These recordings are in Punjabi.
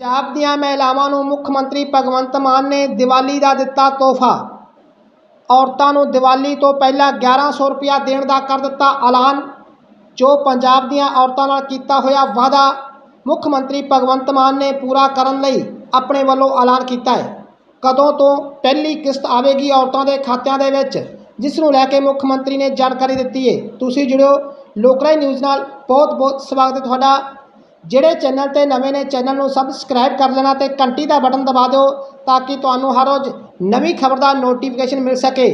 ਪੰਜਾਬ ਦੀਆਂ ਮਹਿਲਾਵਾਂ ਨੂੰ ਮੁੱਖ ਮੰਤਰੀ ਭਗਵੰਤ ਮਾਨ ਨੇ ਦੀਵਾਲੀ ਦਾ ਦਿੱਤਾ ਤੋਹਫਾ। ਔਰਤਾਂ ਨੂੰ ਦੀਵਾਲੀ ਤੋਂ ਪਹਿਲਾਂ 1100 ਰੁਪਇਆ ਦੇਣ ਦਾ ਕਰ ਦਿੱਤਾ ਐਲਾਨ, ਜੋ ਪੰਜਾਬ ਦੀਆਂ ਔਰਤਾਂ ਨਾਲ ਕੀਤਾ ਹੋਇਆ ਵਾਅਦਾ ਮੁੱਖ ਮੰਤਰੀ ਭਗਵੰਤ ਮਾਨ ਨੇ ਪੂਰਾ ਕਰਨ ਲਈ ਆਪਣੇ ਵੱਲੋਂ ਐਲਾਨ ਕੀਤਾ ਹੈ। ਕਦੋਂ ਤੋਂ ਪਹਿਲੀ ਕਿਸ਼ਤ ਆਵੇਗੀ ਔਰਤਾਂ ਦੇ ਖਾਤਿਆਂ ਦੇ ਵਿੱਚ, ਜਿਸ ਨੂੰ ਲੈ ਕੇ ਮੁੱਖ ਮੰਤਰੀ ਨੇ ਜਾਣਕਾਰੀ ਦਿੱਤੀ ਹੈ। ਤੁਸੀਂ ਜੁੜਿਓ ਲੋਕਰਾਈ ਨਿਊਜ਼ ਨਾਲ। ਬਹੁਤ ਬਹੁਤ ਸਵਾਗਤ ਹੈ ਤੁਹਾਡਾ। ਜਿਹੜੇ ਚੈਨਲ ਤੇ ਨਵੇਂ ਨੇ ਚੈਨਲ ਨੂੰ ਸਬਸਕ੍ਰਾਈਬ ਕਰ ਲੈਣਾ ਤੇ ਘੰਟੀ ਦਾ ਬਟਨ ਦਬਾ ਦਿਓ ਤਾਂ ਕਿ ਤੁਹਾਨੂੰ ਹਰ ਰੋਜ਼ ਨਵੀਂ ਖਬਰ ਦਾ ਨੋਟੀਫਿਕੇਸ਼ਨ ਮਿਲ ਸਕੇ।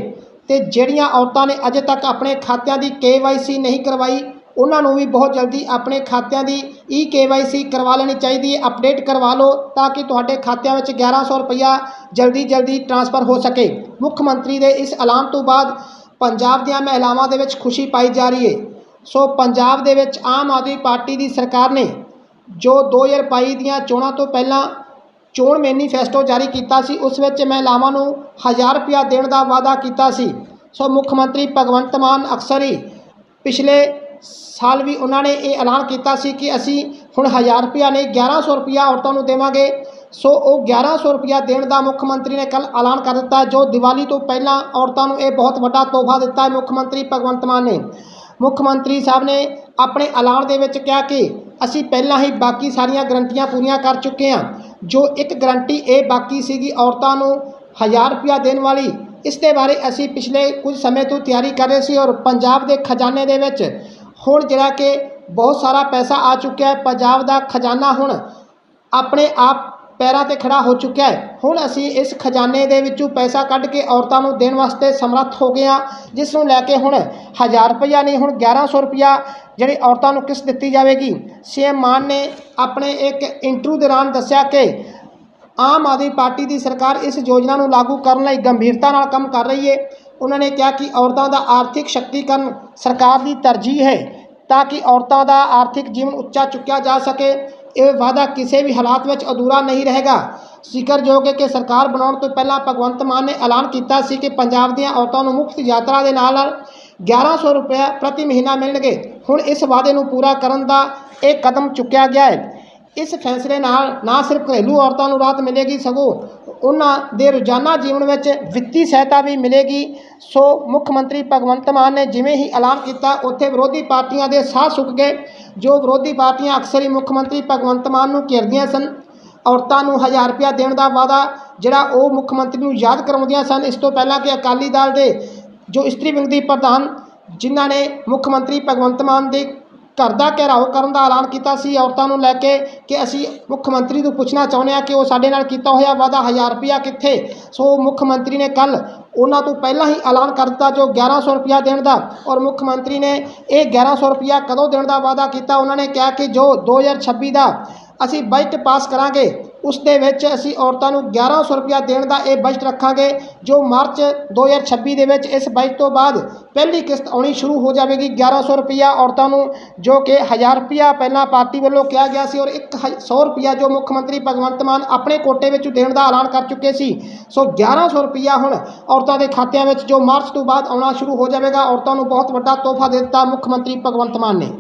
ਤੇ ਜਿਹੜੀਆਂ ਔਰਤਾਂ ਨੇ ਅਜੇ ਤੱਕ ਆਪਣੇ ਖਾਤਿਆਂ ਦੀ KYC ਨਹੀਂ ਕਰਵਾਈ, ਉਹਨਾਂ ਨੂੰ ਵੀ ਬਹੁਤ ਜਲਦੀ ਆਪਣੇ ਖਾਤਿਆਂ ਦੀ ਈ KYC ਕਰਵਾ ਲੈਣੀ ਚਾਹੀਦੀ ਹੈ। ਅਪਡੇਟ ਕਰਵਾ ਲਓ ਤਾਂ ਕਿ ਤੁਹਾਡੇ ਖਾਤਿਆਂ ਵਿੱਚ 1100 ਰੁਪਇਆ ਜਲਦੀ ਜਲਦੀ ਟ੍ਰਾਂਸਫਰ ਹੋ ਸਕੇ। ਮੁੱਖ ਮੰਤਰੀ ਦੇ ਇਸ ਐਲਾਨ ਤੋਂ ਬਾਅਦ ਪੰਜਾਬ ਦੀਆਂ ਮਹਿਲਾਵਾਂ ਦੇ ਵਿੱਚ ਖੁਸ਼ੀ ਪਾਈ ਜਾ ਰਹੀ ਹੈ। ਸੋ ਪੰਜਾਬ ਦੇ ਵਿੱਚ ਆਮ ਆਦਮੀ ਪਾਰਟੀ ਦੀ ਸਰਕਾਰ ਨੇ ਜੋ 2022 ਦੀਆਂ ਚੋਣਾਂ ਤੋਂ ਪਹਿਲਾਂ ਚੋਣ ਮੈਨੀਫੈਸਟੋ ਜਾਰੀ ਕੀਤਾ ਸੀ, ਉਸ ਵਿੱਚ ਮਹਿਲਾਵਾਂ ਨੂੰ 1000 ਰੁਪਇਆ ਦੇਣ ਦਾ ਵਾਅਦਾ ਕੀਤਾ ਸੀ। ਸੋ ਮੁੱਖ ਮੰਤਰੀ ਭਗਵੰਤ ਮਾਨ ਅਕਸਰ ਹੀ ਪਿਛਲੇ ਸਾਲ ਵੀ ਉਹਨਾਂ ਨੇ ਇਹ ਐਲਾਨ ਕੀਤਾ ਸੀ ਕਿ ਅਸੀਂ ਹੁਣ 1000 ਰੁਪਇਆ ਨਹੀਂ 1100 ਰੁਪਇਆ ਔਰਤਾਂ ਨੂੰ ਦੇਵਾਂਗੇ। ਸੋ ਉਹ 1100 ਰੁਪਇਆ ਦੇਣ ਦਾ ਮੁੱਖ ਮੰਤਰੀ ਨੇ ਕੱਲ ਐਲਾਨ ਕਰ ਦਿੱਤਾ, ਜੋ ਦੀਵਾਲੀ ਤੋਂ ਪਹਿਲਾਂ ਔਰਤਾਂ ਨੂੰ ਇਹ ਬਹੁਤ ਵੱਡਾ ਤੋਹਫਾ ਦਿੱਤਾ ਹੈ ਮੁੱਖ ਮੰਤਰੀ ਭਗਵੰਤ ਮਾਨ ਨੇ। ਮੁੱਖ ਮੰਤਰੀ ਸਾਹਿਬ ਨੇ ਆਪਣੇ ਐਲਾਨ ਦੇ ਵਿੱਚ ਕਿਹਾ ਕਿ ਅਸੀਂ ਪਹਿਲਾਂ ਹੀ ਬਾਕੀ ਸਾਰੀਆਂ ਗਰੰਟੀਆਂ ਪੂਰੀਆਂ ਕਰ ਚੁੱਕੇ ਹਾਂ। ਜੋ ਇੱਕ ਗਰੰਟੀ ਇਹ ਬਾਕੀ ਸੀਗੀ ਔਰਤਾਂ ਨੂੰ 1000 ਰੁਪਇਆ ਦੇਣ ਵਾਲੀ, ਇਸ ਦੇ ਬਾਰੇ ਅਸੀਂ ਪਿਛਲੇ ਕੁਝ ਸਮੇਂ ਤੋਂ ਤਿਆਰੀ ਕਰ ਰਹੇ ਸੀ ਔਰ ਪੰਜਾਬ ਦੇ ਖਜ਼ਾਨੇ ਦੇ ਵਿੱਚ ਹੁਣ ਜਿਹੜਾ ਕਿ ਬਹੁਤ ਸਾਰਾ ਪੈਸਾ ਆ ਚੁੱਕਿਆ ਹੈ। ਪੰਜਾਬ ਦਾ ਖਜ਼ਾਨਾ ਹੁਣ ਆਪਣੇ ਆਪ ਪੈਰਾਂ ਤੇ ਖੜਾ ਹੋ ਚੁੱਕਿਆ ਹੈ। ਹੁਣ ਅਸੀਂ ਇਸ ਖਜ਼ਾਨੇ ਦੇ ਵਿੱਚੋਂ ਪੈਸਾ ਕੱਢ ਕੇ ਔਰਤਾਂ ਨੂੰ ਦੇਣ ਵਾਸਤੇ ਸਮਰੱਥ ਹੋ ਗਏ ਹਾਂ, ਜਿਸ ਨੂੰ ਲੈ ਕੇ ਹੁਣ 1000 ਰੁਪਇਆ ਨਹੀਂ, ਹੁਣ 1100 ਰੁਪਇਆ ਜਿਹੜੀ ਔਰਤਾਂ ਨੂੰ ਕਿਸ ਦਿੱਤੀ ਜਾਵੇਗੀ। ਸੀਐਮ ਮਾਨ ਨੇ ਆਪਣੇ ਇੱਕ ਇੰਟਰਵਿਊ ਦੌਰਾਨ ਦੱਸਿਆ ਕਿ ਆਮ ਆਦਮੀ ਪਾਰਟੀ ਦੀ ਸਰਕਾਰ ਇਸ ਯੋਜਨਾ ਨੂੰ ਲਾਗੂ ਕਰਨ ਲਈ ਗੰਭੀਰਤਾ ਨਾਲ ਕੰਮ ਕਰ ਰਹੀ ਹੈ। ਉਹਨਾਂ ਨੇ ਕਿਹਾ ਕਿ ਔਰਤਾਂ ਦਾ ਆਰਥਿਕ ਸ਼ਕਤੀਕਰਨ ਸਰਕਾਰ ਦੀ ਤਰਜੀਹ ਹੈ, ਤਾਂ ਕਿ ਔਰਤਾਂ ਦਾ ਆਰਥਿਕ ਜੀਵਨ ਉੱਚਾ ਚੁੱਕਿਆ ਜਾ ਸਕੇ। ਇਹ ਵਾਅਦਾ ਕਿਸੇ ਵੀ ਹਾਲਾਤ ਵਿੱਚ ਅਧੂਰਾ ਨਹੀਂ ਰਹੇਗਾ। ਜ਼ਿਕਰਯੋਗ ਹੈ ਕਿ ਸਰਕਾਰ ਬਣਾਉਣ ਤੋਂ ਪਹਿਲਾਂ ਭਗਵੰਤ ਮਾਨ ਨੇ ਐਲਾਨ ਕੀਤਾ ਸੀ ਕਿ ਪੰਜਾਬ ਦੀਆਂ ਔਰਤਾਂ ਨੂੰ ਮੁਫਤ ਯਾਤਰਾ ਦੇ ਨਾਲ ਨਾਲ 1100 ਰੁਪਏ ਪ੍ਰਤੀ ਮਹੀਨਾ ਮਿਲਣਗੇ। ਹੁਣ ਇਸ ਵਾਅਦੇ ਨੂੰ ਪੂਰਾ ਕਰਨ ਦਾ ਇਹ ਕਦਮ ਚੁੱਕਿਆ ਗਿਆ ਹੈ। ਇਸ ਫੈਸਲੇ ਨਾਲ ਨਾ ਸਿਰਫ ਘਰੇਲੂ ਔਰਤਾਂ ਨੂੰ ਰਾਹਤ ਮਿਲੇਗੀ ਸਗੋਂ ਉਹਨਾਂ ਦੇ ਰੋਜ਼ਾਨਾ ਜੀਵਨ ਵਿੱਚ ਵਿੱਤੀ ਸਹਾਇਤਾ ਵੀ ਮਿਲੇਗੀ। ਸੋ ਮੁੱਖ ਮੰਤਰੀ ਭਗਵੰਤ ਮਾਨ ਨੇ ਜਿਵੇਂ ਹੀ ਐਲਾਨ ਕੀਤਾ, ਉੱਥੇ ਵਿਰੋਧੀ ਪਾਰਟੀਆਂ ਦੇ ਸਾਹ ਸੁੱਕ ਗਏ, ਜੋ ਵਿਰੋਧੀ ਪਾਰਟੀਆਂ ਅਕਸਰ ਹੀ ਮੁੱਖ ਮੰਤਰੀ ਭਗਵੰਤ ਮਾਨ ਨੂੰ ਘੇਰਦੀਆਂ ਸਨ। ਔਰਤਾਂ ਨੂੰ 1000 ਰੁਪਇਆ ਦੇਣ ਦਾ ਵਾਅਦਾ, ਜਿਹੜਾ ਉਹ ਮੁੱਖ ਮੰਤਰੀ ਨੂੰ ਯਾਦ ਕਰਾਉਂਦੀਆਂ ਸਨ। ਇਸ ਤੋਂ ਪਹਿਲਾਂ ਕਿ ਅਕਾਲੀ ਦਲ ਦੇ ਜੋ ਇਸਤਰੀ ਵਿੰਗ ਦੀ ਪ੍ਰਧਾਨ, ਜਿਨ੍ਹਾਂ ਨੇ ਮੁੱਖ ਮੰਤਰੀ ਭਗਵੰਤ ਮਾਨ ਦੇ ਘਰ ਦਾ ਘਿਰਾਓ ਕਰਨ ਦਾ ਐਲਾਨ ਕੀਤਾ ਸੀ। ਔਰਤਾਂ ਨੂੰ ਲੈ ਕੇ ਕਿ ਅਸੀਂ ਮੁੱਖ ਮੰਤਰੀ ਤੋਂ ਪੁੱਛਣਾ ਚਾਹੁੰਦੇ ਹਾਂ ਕਿ ਉਹ ਸਾਡੇ ਨਾਲ ਕੀਤਾ ਹੋਇਆ ਵਾਅਦਾ 1000 ਰੁਪਇਆ ਕਿੱਥੇ? ਸੋ ਮੁੱਖ ਮੰਤਰੀ ਨੇ ਕੱਲ ਉਹਨਾਂ ਤੋਂ ਪਹਿਲਾਂ ਹੀ ਐਲਾਨ ਕਰ ਦਿੱਤਾ ਜੋ 1100 ਰੁਪਇਆ ਦੇਣ ਦਾ ਔਰ ਮੁੱਖ ਮੰਤਰੀ ਨੇ ਇਹ 1100 ਰੁਪਇਆ ਕਦੋਂ ਦੇਣ ਦਾ ਵਾਅਦਾ ਕੀਤਾ? ਉਹਨਾਂ ਨੇ ਕਿਹਾ ਕਿ ਜੋ 2026 ਦਾ ਅਸੀਂ ਬਜਟ ਪਾਸ ਕਰਾਂਗੇ ਉਸ ਦੇ ਵਿੱਚ ਅਸੀਂ ਔਰਤਾਂ ਨੂੰ 1100 ਰੁਪਇਆ ਦੇਣ ਦਾ ਇਹ ਬਜਟ ਰੱਖਾਂਗੇ, ਜੋ ਮਾਰਚ 2026 ਦੇ ਵਿੱਚ ਇਸ ਬਜਟ ਤੋਂ ਬਾਅਦ ਪਹਿਲੀ ਕਿਸ਼ਤ ਆਉਣੀ ਸ਼ੁਰੂ ਹੋ ਜਾਵੇਗੀ 1100 ਰੁਪਇਆ ਔਰਤਾਂ ਨੂੰ, ਜੋ ਕਿ 1000 ਰੁਪਇਆ ਪਹਿਲਾਂ ਪਾਰਟੀ ਵੱਲੋਂ ਕਿਹਾ ਗਿਆ ਸੀ ਔਰ 100 ਰੁਪਇਆ ਜੋ ਮੁੱਖ ਮੰਤਰੀ ਭਗਵੰਤ ਮਾਨ ਆਪਣੇ ਕੋਟੇ ਵਿੱਚ ਦੇਣ ਦਾ ਐਲਾਨ ਕਰ ਚੁੱਕੇ ਸੀ। ਸੋ 1100 ਰੁਪਇਆ ਹੁਣ ਔਰਤਾਂ ਦੇ ਖਾਤਿਆਂ ਵਿੱਚ ਜੋ ਮਾਰਚ ਤੋਂ ਬਾਅਦ ਆਉਣਾ ਸ਼ੁਰੂ ਹੋ ਜਾਵੇਗਾ, ਔਰਤਾਂ ਨੂੰ ਬਹੁਤ ਵੱਡਾ ਤੋਹਫਾ ਦੇ ਦਿੱਤਾ ਮੁੱਖ ਮੰਤਰੀ ਭਗਵੰਤ ਮਾਨ ਨੇ।